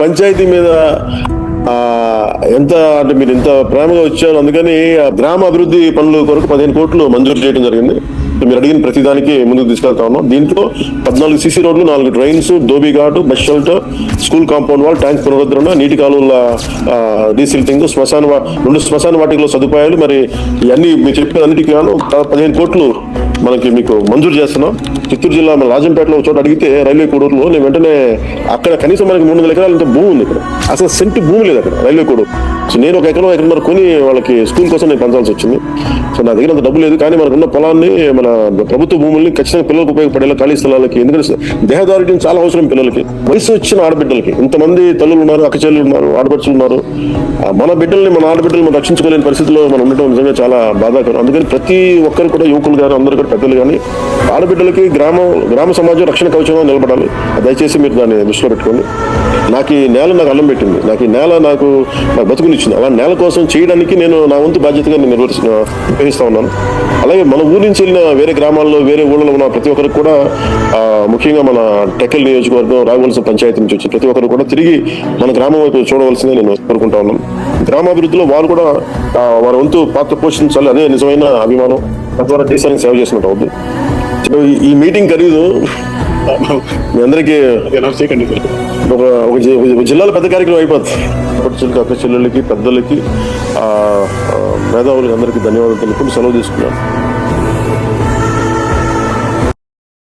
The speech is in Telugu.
పంచాయతీ మీద ఎంత అంటే మీరు ఇంత ప్రేమగా వచ్చారు అందుకని గ్రామ అభివృద్ధి పనుల కొరకు పదిహేను కోట్లు మంజూరు చేయడం జరిగింది. మీరు అడిగిన ప్రతిదానికి ముందుకు తీసుకెళ్తా ఉన్నాం. దీంట్లో పద్నాలుగు సీసీ రోడ్లు నాలుగు trains Dhobi Ghat bus shelter school compound wall tank పునరుద్ధరణ నీటి కాలువల డీసిల్టింగ్ శ్మశాన వా- రెండు శ్మశాన వాటికలో సదుపాయాలు మరి ఇవన్నీ మీరు చెప్పిన అన్నిటికీ గాను పదిహేను కోట్లు మనకి మీకు మంజూరు చేస్తున్నాం. చిత్తూరు జిల్లా మన రాజంపేటలో చోట అడిగితే రైల్వే కోడూరులో నేను వెంటనే అక్కడ కనీసం మనకి మూడు వందల ఎకరాల భూమి ఉంది ఇక్కడ. అసలు సెంటు భూమి లేదు అక్కడ రైల్వే కోడూరు. సో నేను ఒక ఎకరం ఎకరన్నర కొని వాళ్ళకి స్కూల్ కోసం నేను పెంచాల్సి వచ్చింది. సో నా దగ్గర అంత డబ్బు లేదు కానీ మనకున్న పొలాన్ని మన ప్రభుత్వ భూముల్ని ఖచ్చితంగా పిల్లలకు ఉపయోగపడేలా ఖాళీ స్థలాలకి ఎందుకంటే దేహదారుడ్యం చాలా అవసరం పిల్లలకి. వయసు వచ్చిన ఆడబిడ్డలకి ఇంతమంది తల్లులు ఉన్నారు అక్కచెల్లు ఉన్నారు ఆడపడుచులు ఉన్నారు. మన బిడ్డల్ని మన ఆడబిడ్డలు మనం రక్షించుకోలేని పరిస్థితిలో మనం ఉండటం నిజంగా చాలా బాధాకరం. అందుకని ప్రతి ఒక్కరు కూడా యువకులు గారు అందరూ కూడా పెద్దలు కానీ ఆడబిడ్డలకి గ్రామం గ్రామ సమాజం రక్షణ కవచంగా నిలబడాలి. దయచేసి మీరు దాన్ని దృష్టిలో పెట్టుకోండి. నాకు ఈ నేల నాకు అల్లం పెట్టింది. నాకు ఈ నేల నాకు నాకు బతుకునిచ్చింది అలా నేల కోసం చేయడానికి నేను నా వంతు బాధ్యతగా నేను నిర్వహిస్తు ఉన్నాను. అలాగే మన ఊరి నుంచి వెళ్ళిన వేరే గ్రామాల్లో వేరే ఊళ్ళలో ఉన్న ప్రతి ఒక్కరికి కూడా ముఖ్యంగా మన టెక్కల్ నియోజకవర్గం రాఘవలస పంచాయతీ నుంచి వచ్చి ప్రతి ఒక్కరు కూడా తిరిగి మన గ్రామం వైపు చూడవలసిందే నేను కోరుకుంటా ఉన్నాను. గ్రామాభివృద్ధిలో వారు కూడా వారి వంతు పాత్ర పోషించాలి. అదే నిజమైన అభిమానం. తద్వారా దేశానికి సేవ చేసినట్టు అవుతుంది సో ఈ- మీటింగ్ ఖరీదు మీ అందరికీ ఒక ఒక జిల్లాలో పెద్ద కార్యక్రమం అయిపోతుంది అప్పటి చెల్లి అక్క చెల్లెళ్ళకి పెద్దలకి మేధావులకి అందరికీ ధన్యవాదాలు తెలుపుకుంటూ సెలవు తీసుకున్నాను.